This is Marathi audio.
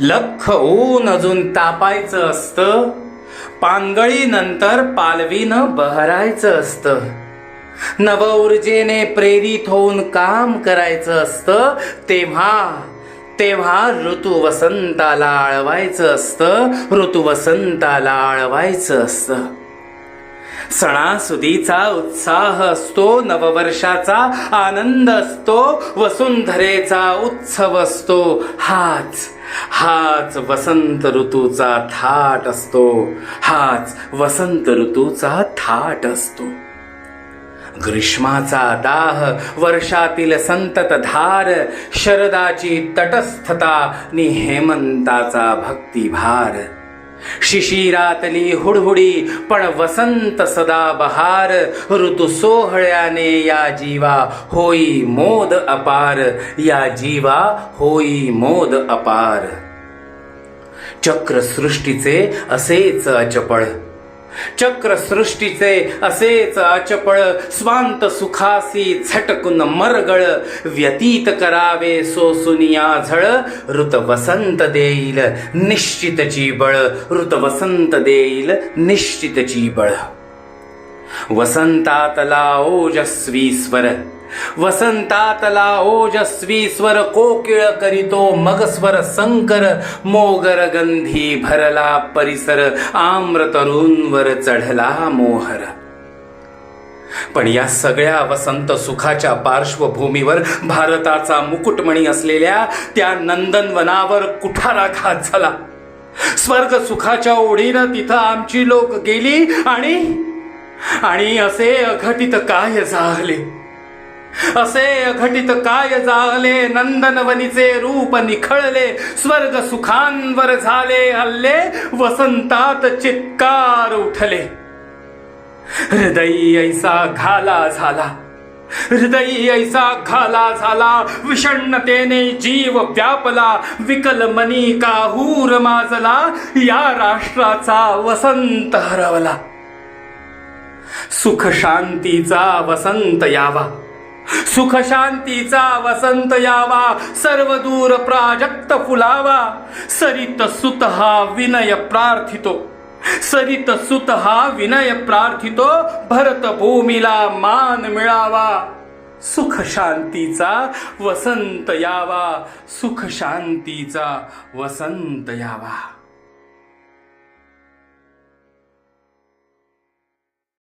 लख ऊन अजून तापायचं असतं. पानगळी नंतर पालवीनं बहरायचं असतं. नव ऊर्जेने प्रेरित होऊन काम करायचं असतं. तेव्हा तेव्हा ऋतू वसंताला आळवायचं असतं. ऋतू वसंताला आळवायचं असतं. सणासुदीचा उत्साह असतो नववर्षाचा आनंद असतो वसुंधरेचा उत्सव असतो. हाच हाच वसंत ऋतूचा थाट असतो. हाच वसंत ऋतूचा थाट असतो. ग्रीष्माचा दाह वर्षातील संतत धार शरदाची तटस्थता नि हेमंताचा भक्तिभार. शिशिरातली हुडहुडी पण वसंत सदा बहार. ऋतु सोहळ्याने या जीवा होई मोद अपार. या जीवा होई मोद अपार. चक्र सृष्टीचे असेच अचपळ. चक्र सृष्टीचे असेच अचपळ स्वांत सुखासी झटकून मरगळ व्यतीत करावे सोसुनिया झळ ऋत वसंत देईल निश्चितची बळ ऋत वसंत देईल निश्चितची बळ वसंतातला ओजस्वी स्वर वसंतातला ओजस्वी स्वर कोकिळ करीतो मग स्वर संकर मोगर गंधी भरला परिसर आम्रतरूंवर चढला मोहर. पण या सगळ्या वसंत सुखाच्या पार्श्वभूमीवर भारताचा मुकुटमणी असलेल्या त्या नंदनवनावर कुठारा घात झाला? स्वर्ग सुखाच्या ओढीनं तिथं आमची लोक गेली आणि आणि असे अघटित काय झाले? असे अघटित काय जागले नंदनवनीचे रूप निखळले स्वर्ग सुखांवर झाले हल्ले वसंतात चित्कार उठले. हृदयी ऐसा घाला झाला हृदयी ऐसा घाला झाला विषण्णतेने जीव व्यापला विकल मनी काहूर माजला या राष्ट्राचा वसंत हरवला. सुख शांतीचा वसंत यावा. सुख शांतीचा वसंत यावा सर्व दूर प्राजक्त फुलावा. सरित सुत हा विनय प्रार्थितो. सरित सुत हा विनय प्रार्थितो भरत भूमीला मान मिळावा. सुख शांतीचा वसंत यावा सुख शांतीचा वसंत यावा.